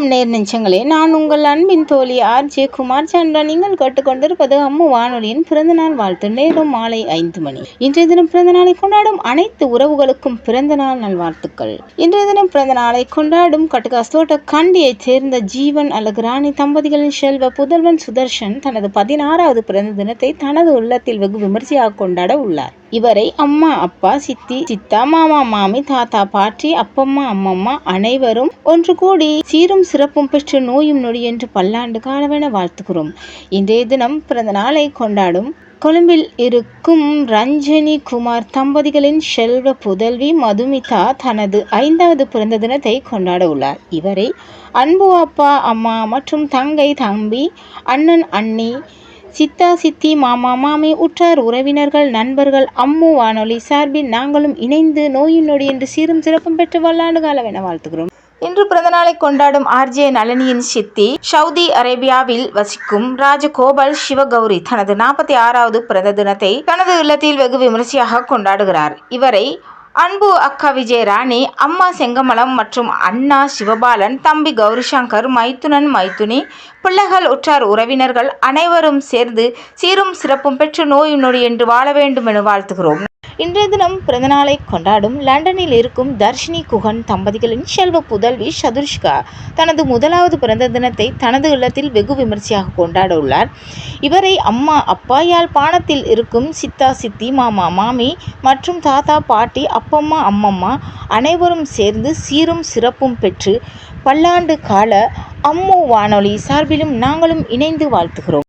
வணக்கம் நேர் நெஞ்சங்களே. நான் உங்கள் அன்பின் தோழி ஆர். ஜே. குமார் சந்திரா நீங்கள் கேட்டுக்கொண்டிருப்பது அம்மு வானொலியின் பிறந்தநாள் வாழ்த்து நேரம் மாலை ஐந்து மணி. இன்றைய தினம் பிறந்த நாளை கொண்டாடும் அனைத்து உறவுகளுக்கும் பிறந்தநாள் நல்வாழ்த்துக்கள். இன்றைய தினம் பிறந்த நாளை கொண்டாடும் கட்டுகாஸ்தோட்ட கண்டியைச் சேர்ந்த ஜீவன் அல்லது ராணி தம்பதிகளின் செல்வ புதல்வன் சுதர்ஷன் தனது பதினாறாவது பிறந்த தினத்தை தனது உள்ளத்தில் வெகு விமர்சையாக கொண்டாட உள்ளார். இவரை அம்மா அப்பா சித்தி சித்தா மாமா மாமி தாத்தா பாட்டி அப்பம்மா அம்மம்மா அனைவரும் ஒன்று கூடி சீரும் சிறப்பும் பெற்று நோயும் நொடி என்று பல்லாண்டு காலமென வாழ்த்துகிறோம். இன்றைய தினம் பிறந்த நாளை கொண்டாடும் கொழும்பில் இருக்கும் ரஞ்சனி குமார் தம்பதிகளின் செல்வ புதல்வி மதுமிதா தனது ஐந்தாவது பிறந்த தினத்தை கொண்டாட உள்ளார். இவரை அன்பு அப்பா அம்மா மற்றும் தங்கை தம்பி அண்ணன் அண்ணி சித்தா சித்தி மாமா மாமி உற்றார் உறவினர்கள் நண்பர்கள் அம்மு வானொலி சார்பில் நாங்களும் இணைந்து நோயின் நொடி என்று சீரும் சிறப்பும் பெற்று வல்லாண்டு காலமென வாழ்த்துகிறோம். இன்று பிறந்தநாளை கொண்டாடும் ஆர்ஜே நளினியின் சித்தி சவுதி அரேபியாவில் வசிக்கும் ராஜகோபால் சிவகௌரி தனது நாற்பத்தி ஆறாவது பிறந்த தினத்தை தனது இல்லத்தில் வெகு விமரிசையாக கொண்டாடுகிறார். இவரை அன்பு அக்கா விஜயராணி அம்மா செங்கமலம் மற்றும் அண்ணா சிவபாலன் தம்பி கௌரிசங்கர் மைத்துனன் மைத்துனி பிள்ளைகள் உற்றார் உறவினர்கள் அனைவரும் சேர்ந்து சீரும் சிறப்பும் பெற்று நோயும் நொடி என்று வாழ வேண்டும் என வாழ்த்துகிறோம். இன்றைய தினம் பிறந்தநாளை கொண்டாடும் லண்டனில் இருக்கும் தர்ஷினி குகன் தம்பதிகளின் செல்வ புதல்வி சதுர்ஷ்கா தனது முதலாவது பிறந்த தினத்தை தனது இல்லத்தில் வெகு விமர்சையாக கொண்டாட உள்ளார். இவரை அம்மா அப்பா யாழ்ப்பாணத்தில் இருக்கும் சித்தா சித்தி மாமா மாமி மற்றும் தாத்தா பாட்டி அப்பம்மா அம்மம்மா அனைவரும் சேர்ந்து சீரும் சிறப்பும் பெற்று பல்லாண்டு கால அம்மு வானொலி சார்பிலும் நாங்களும் இணைந்து வாழ்த்துகிறோம்.